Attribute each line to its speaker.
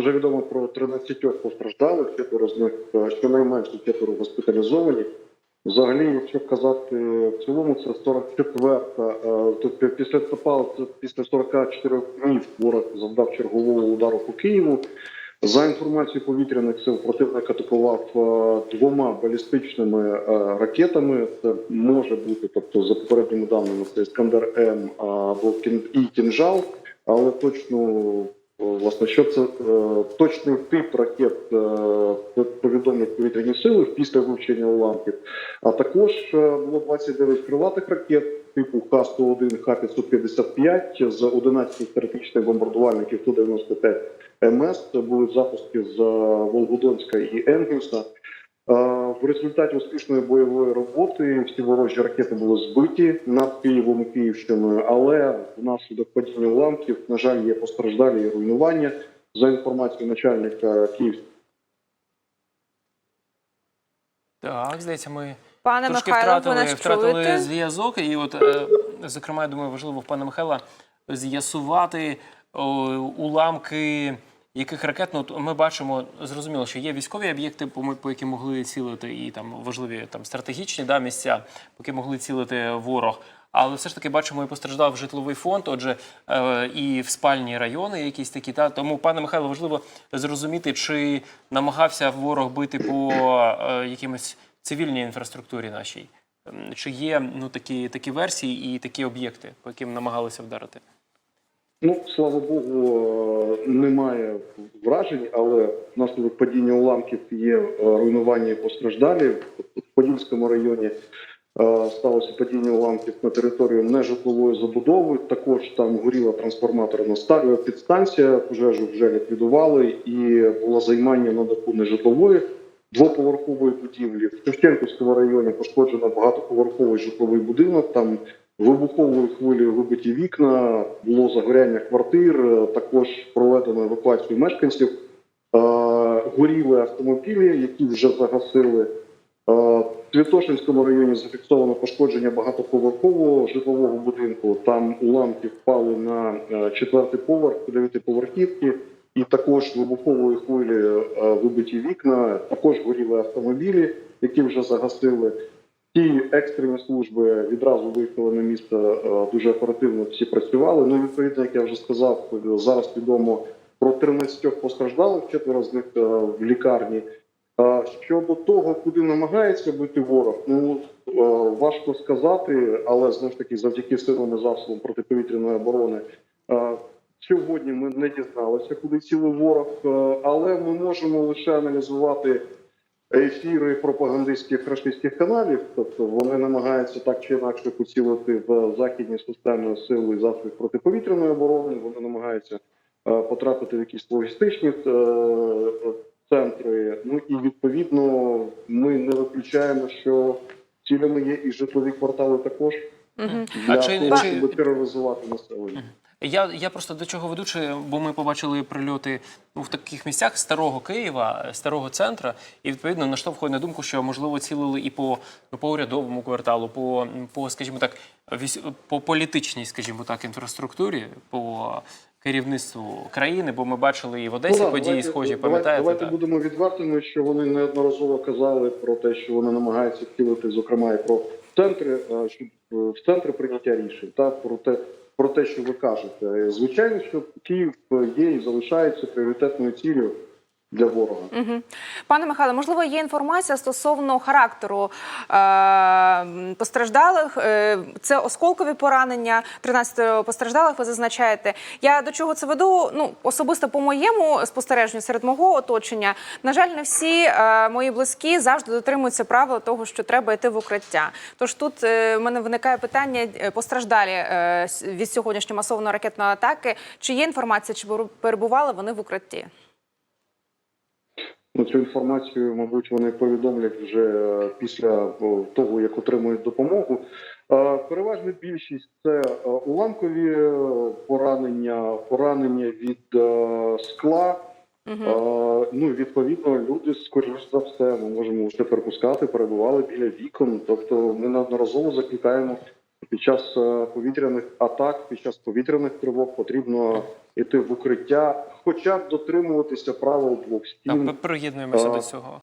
Speaker 1: вже відомо про 13 постраждалих, четверо з них е, щонайменше четверо госпіталізовані. Взагалі, якщо казати в цілому, це 44-та, е, тобто після листопада, це після 44 днів ворог завдав чергового удару по Києву. За інформацією повітряних сил, противник атакував е, двома балістичними е, ракетами. Це може бути, тобто за попередніми даними, це Іскандер М або і Кінжал, але точно е, власне, що це е, точний тип ракет е, повідомлять повітряні сили після вивчення уламків. А також е, було 29 крилатих ракет типу Х-101, Х-555 з 11 стратегічних бомбардувальників Ту-95 МС. Це були запуски з е, Волгодонська і Енгельса. Е, В результаті успішної бойової роботи всі ворожі ракети були збиті над Києвом і Київщиною, але внаслідок падіння уламків, на жаль, є постраждалі і руйнування. За інформацією начальника Київського
Speaker 2: Так, здається, ми
Speaker 3: Пане
Speaker 2: трошки
Speaker 3: Михайло,
Speaker 2: втратили, втратили зв'язок. І от, е, зокрема, я думаю, важливо в пана Михайла з'ясувати о, уламки яких ракет. Ну, ми бачимо, зрозуміло, що є військові об'єкти, по, яким могли цілити, і там важливі там стратегічні да, місця, по яким могли цілити ворог. Але все ж таки бачимо, і постраждав житловий фонд, отже, е, і в спальні райони якісь такі. Та тому, пане Михайло, важливо зрозуміти, чи намагався ворог бити по е, якимось цивільній інфраструктурі нашій. Чи є ну такі такі версії і такі об'єкти, по яким намагалися вдарити?
Speaker 1: Ну, слава Богу, е, немає вражень, але внаслідок падіння уламків є е, руйнування і постраждалі. В Подільському районі е, сталося падіння уламків на територію нежитлової забудови. Також там горіла трансформаторна ста- підстанція, пожежу вже ліквідували, і було займання на даху нежитлової двоповерхової будівлі. В Шевченківському районі пошкоджено багатоповерховий житловий будинок. Там Вибуховою хвилею вибиті вікна, було загоряння квартир, е, також проведено евакуацію мешканців. Е, Горіли автомобілі, які вже загасили. Е, В Святошинському районі зафіксовано пошкодження багатоповерхового житлового будинку. Там уламки впали на четвертий поверх дев'ятиповерхівки, і також вибуховою хвилею е, вибиті вікна. Також горіли автомобілі, які вже загасили. Ті екстрені служби відразу виїхали на місце е, дуже оперативно. Всі працювали. Ну відповідно, як я вже сказав, зараз відомо про 13 постраждалих, четверо з них е, в лікарні. Щодо того, куди намагається бити ворог, ну е, важко сказати, але знову ж таки, завдяки силам і засобам протиповітряної оборони. Сьогодні ми не дізналися, куди цілий ворог, але ми можемо лише аналізувати ефіри пропагандистських російських каналів, тобто вони намагаються так чи інакше поцілити в західні системи сили засобів протиповітряної оборони. Вони намагаються е, потрапити в якісь логістичні е, центри. Ну і відповідно ми не виключаємо, що цілями є і житлові квартали також
Speaker 3: Мгм.
Speaker 1: для
Speaker 2: А чи-
Speaker 1: того,
Speaker 2: чи-
Speaker 1: щоб тероризувати населення.
Speaker 2: Я, я просто до чого веду, чи- бо ми побачили прильоти ну, в таких місцях старого Києва, старого центра, і відповідно наштовхує на думку, що можливо цілили і по, ну, по урядовому кварталу, по, по, скажімо так, по політичній, скажімо так, інфраструктурі, по керівництву країни, бо ми бачили і в Одесі
Speaker 1: Ну,
Speaker 2: події
Speaker 1: давайте-
Speaker 2: схожі,
Speaker 1: давайте-
Speaker 2: пам'ятаєте?
Speaker 1: Давайте
Speaker 2: да?
Speaker 1: будемо відвертими, що вони неодноразово казали про те, що вони намагаються втілити, зокрема, і про центри, щоб е, в центри прийняття рішень, та про те, про те, що ви кажете. Звичайно, що Київ е, є і залишається пріоритетною цілею для ворога.
Speaker 3: Мгм. Пане Михайло, можливо, є інформація стосовно характеру е, постраждалих. Е, це осколкові поранення, 13 постраждалих. Ви зазначаєте. Я до чого це веду? Ну особисто по моєму спостереженню серед мого оточення. На жаль, не всі е, мої близькі завжди дотримуються правил того, що треба йти в укриття. Тож тут е, в мене виникає питання е, постраждалі е, від сьогоднішньої масованої ракетної атаки. Чи є інформація, чи перебували вони в укритті?
Speaker 1: Ну, цю інформацію, мабуть, вони повідомлять вже е, після того, як отримують допомогу. Е, Переважна більшість це е, уламкові е, поранення, поранення від е, скла. Е, Ну, відповідно, люди, скоріш за все, ми можемо вже припускати, перебували біля вікон. Тобто, ми неодноразово закликаємо під час е, повітряних атак, під час повітряних тривог потрібно йти в укриття, хоча б дотримуватися правил двох стін.
Speaker 2: ми приєднуємося
Speaker 1: А,
Speaker 2: до цього.